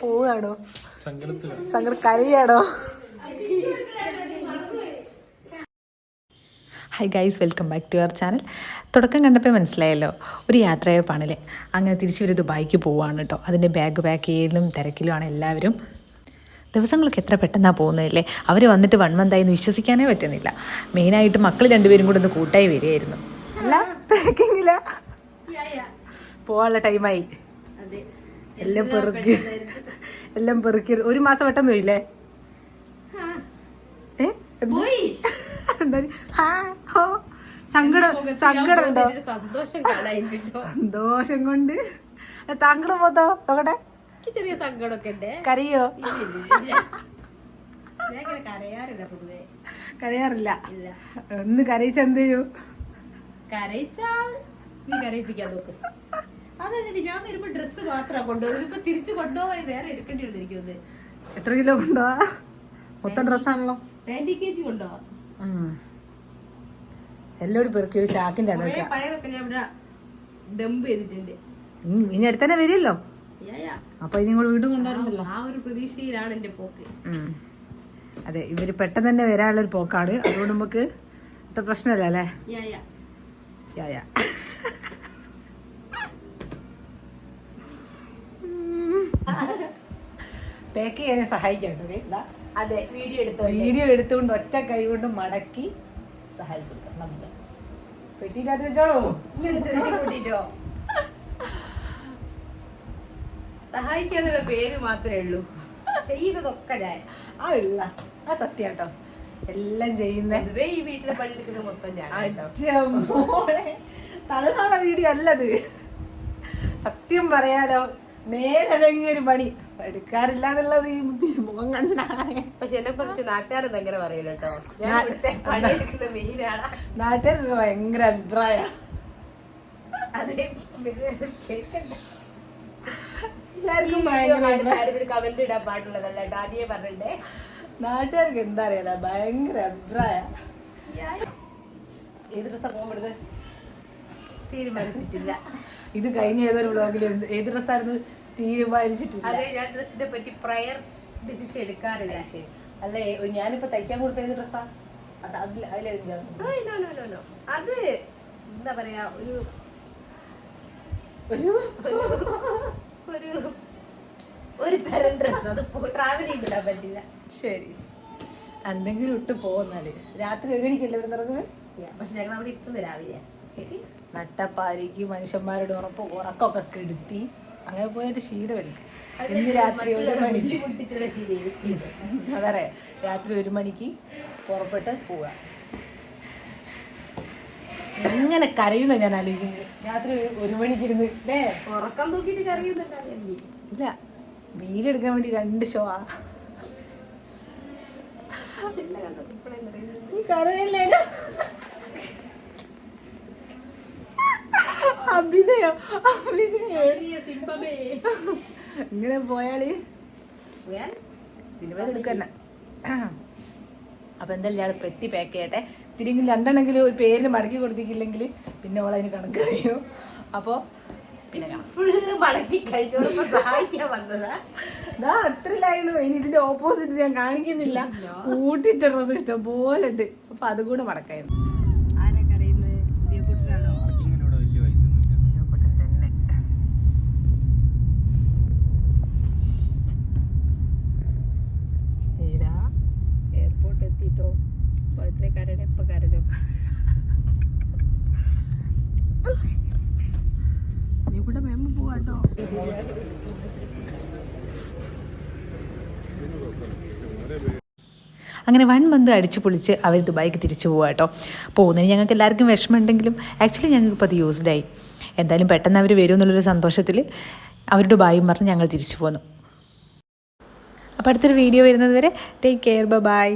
പോവാണോ സങ്കട കരയാണോ hi guys welcome back to our channel തുടക്കം കണ്ടപ്പോൾ മനസ്സിലായല്ലോ ഒരു യാത്രയപ്പാണല്ലേ അങ്ങനെ തിരിച്ച് ഒരു ദുബായിക്ക് പോവാണ് കേട്ടോ അതിന്റെ ബാഗ് പാക്ക് ചെയ്യലും തിരക്കിലുമാണ് എല്ലാവരും. ദിവസങ്ങളൊക്കെ എത്ര പെട്ടെന്നാണ് പോകുന്നതല്ലേ? അവർ വന്നിട്ട് വൺ മന്തായി എന്ന് വിശ്വസിക്കാനേ പറ്റുന്നില്ല. മെയിനായിട്ട് മക്കൾ രണ്ടുപേരും കൂടെ ഒന്ന് കൂട്ടായി വരികയായിരുന്നു. അല്ല പാക്കിങ്ങില്ല പോവാനുള്ള ടൈമായി എല്ലാം പെറുക്കി. എല്ലാം പെറുക്കി. ഒരു മാസം പെട്ടെന്ന് പോയില്ലേ. സങ്കടം സങ്കടം ഉണ്ടോ? സന്തോഷം കൊണ്ട്. താങ്കൾ പോത്തോ നോക്കട്ടെ ചെറിയ സങ്കടമൊക്കെ ഉണ്ട്. കരയോ? കരയാറില്ല പൊതുവെ. കരയാറില്ല. ഒന്ന് കരയിച്ച എന്ത് ചെയ്യൂ? കരയിച്ചാൽ നീ കരയിപ്പിക്കാൻ നോക്ക്. അതെന്നിട്ട് ഞാൻ വരുമ്പോ ഡ്രസ്സ് മാത്രമാണ് കൊണ്ടുപോകുന്നത്. ഇപ്പൊ തിരിച്ചു കൊണ്ടുപോയി വേറെ എടുക്കേണ്ടി വന്നിരിക്കുന്നത് എത്ര കിലോ കൊണ്ടുപോവാ? മൊത്തം ഡ്രസ്സാണല്ലോ ട്വന്റി കെ ജി കൊണ്ടുപോവാ. എല്ലാവരും പെറുക്കി ഒരു ചാക്കിന്റെ അതൊക്കെ പഴയതൊക്കെ ഞാൻ ഇവിടെ ഡംപ് ചെയ്തിട്ടുണ്ട്. ഇനി അടുത്തന്നെ വരില്ലോ. അപ്പൊ ഇനി ഇങ്ങോട്ട് വീണ്ടും കൊണ്ടുവരണ്ടല്ലോ? ആ ഒരു പ്രതീക്ഷയിലാണ് എന്റെ പോക്ക്. അതെ ഇവർ പെട്ടെന്ന് തന്നെ വരാനുള്ള ഒരു പോക്കാണ്. അതുകൊണ്ട് നമുക്ക് അത്ര പ്രശ്നമല്ല അല്ലേ? യാ യാ യാ യാ പാക്ക് ചെയ്യാൻ സഹായിക്കാം കേട്ടോ guys. ദാ അതെ വീഡിയോ എടുത്തു വീഡിയോ എടുത്തുകൊണ്ട് ഒറ്റ കൈ കൊണ്ട് മടക്കി സഹായിച്ചു കൊടുക്കാം നമുക്ക് വെച്ചോളൂ. സഹായിക്കാന്നുള്ള പേര് മാത്രമേ ഉള്ളൂ. ചെയ്യുന്നതൊക്കെ ഞാൻ. ആ ഇല്ല. ആ സത്യം കേട്ടോ. എല്ലാം ചെയ്യുന്ന. ഈ വീട്ടിലെ മൊത്തം ഞാൻ വീഡിയോ അല്ലത്. സത്യം പറയാലോ മേലടങ്ങിയ ഒരു പണി. എടുക്കാറില്ല എന്നുള്ളത് ഈ ബുദ്ധി മുഖം കണ്ടാണ് പക്ഷെ എന്നെ കുറിച്ച് നാട്ടുകാരൊന്നും അങ്ങനെ പറയില്ല കേട്ടോ. ഞാൻ ഇവിടുത്തെ പണിയെടുക്കുന്ന മെയിനാണ് നാട്ടുകാർക്ക് ഭയങ്കര അഭിപ്രായ. കമന്റ് ഇടാൻ പാടുള്ളതല്ല? പറഞ്ഞിട്ടേ. നാട്ടുകാർക്ക് എന്താ അറിയാല? ഭയങ്കര അഭിപ്രായ. ഏത് ഡ്രസ്സാ പോകുമ്പോഴത് തീരുമാനിച്ചിട്ടില്ല. ഇത് കഴിഞ്ഞ ഏതൊരു ബ്ലോഗിൽ ഏത് ഡ്രസ്സായിരുന്നു തീരുമാനിച്ചിട്ടില്ല. അതെ ഞാൻ ഡ്രസ്സിനെ പറ്റി പ്രയർ ഡിസിഷൻ എടുക്കാറില്ല. ശരി. അല്ലേ ഞാനിപ്പോ തയ്ക്കാൻ കൊടുത്ത ഏത് ഡ്രസ്സാ അത് അതിൽ no. അത് എന്താ പറയാ ഒരു ഒരു ഒരു ഒരു തരം ഡ്രസ് അത് ട്രാവൽ ചെയ്തിടാൻ പറ്റില്ല. ശരി. എന്തെങ്കിലും ഇട്ട് പോകുന്നാൽ രാത്രി ഒരു മണിക്കല്ലേ ഇവിടെ Yeah, പക്ഷെ ഞങ്ങൾ അവിടെ എത്തുന്നു രാവിലെ. നട്ടപ്പാരിക്ക് മനുഷ്യന്മാരുടെ ഉറപ്പ് ഉറക്കമൊക്കെ കെടുത്തി അങ്ങനെ പോയത് ശീലമല്ലേ ഇന്ന് രാത്രി ഒരു മണിക്ക്? അതറിയ രാത്രി ഒരു മണിക്ക് പുറപ്പെട്ട് പോവുക. എങ്ങനെ കരയുന്ന ഞാൻ ആലോചിക്കുന്നത്? രാത്രി ഒരു- മണിക്കിരുന്ന് മണിക്ക് ഇരുന്ന് ഉറക്കം തൂക്കിട്ട് കറിയുന്നുണ്ടാവില്ലേ ഇല്ല വീട് എടുക്കാൻ വേണ്ടി രണ്ട് ഷോ ആ. നീ കരയല്ലേ? അഭിനയോ അഭിനയം. ഇങ്ങനെ പോയാൽ സിനിമ എടുക്കന്നെ അപ്പൊ എന്തായാലും ഇയാൾ പെട്ടി പാക്ക് ചെയ്യട്ടെ. തിരിഞ്ഞ് രണ്ടെണ്ണെങ്കിലും ഒരു പേരിന് മടക്കി കൊടുത്തിട്ടില്ലെങ്കിൽ പിന്നെ ഓൾ അതിന് കണക്ക് കഴിയും. അപ്പോ പിന്നെ. ഫുള്ള് മടക്കി കഴിഞ്ഞോളപ്പോ സഹായിക്കാൻ വന്നതാ. അത്രയിലായിരുന്നു ഇനി ഇതിന്റെ ഓപ്പോസിറ്റ് ഞാൻ കാണിക്കുന്നില്ല. കൂട്ടിട്ട ഡ്രസ് ഇഷ്ടം പോലെ ഉണ്ട്. അപ്പൊ അതുകൂടെ മടക്കായിരുന്നു. എയർപോർട്ട് എത്തിട്ടോ yung pagkarin yung. ഇപ്പൊ കരഞ്ഞു നീ കൂടെ മേമ്പ് പോവാട്ടോ. അങ്ങനെ വൺ മന്ത് അടിച്ചു പൊളിച്ച് അവർ ദുബായിക്ക് തിരിച്ചു പോവുക കേട്ടോ പോകുന്നതിന് ഞങ്ങൾക്ക് എല്ലാവർക്കും വിഷമമുണ്ടെങ്കിലും ആക്ച്വലി ഞങ്ങൾക്ക് ഇപ്പോൾ അത് യൂസ്ഡായി. എന്തായാലും പെട്ടെന്ന് അവർ വരും എന്നുള്ളൊരു സന്തോഷത്തിൽ അവർ ദുബായും പറഞ്ഞ് ഞങ്ങൾ തിരിച്ചു പോന്നു. അപ്പോൾ അടുത്തൊരു വീഡിയോ വരുന്നത് വരെ ടേക്ക് കെയർ ബൈ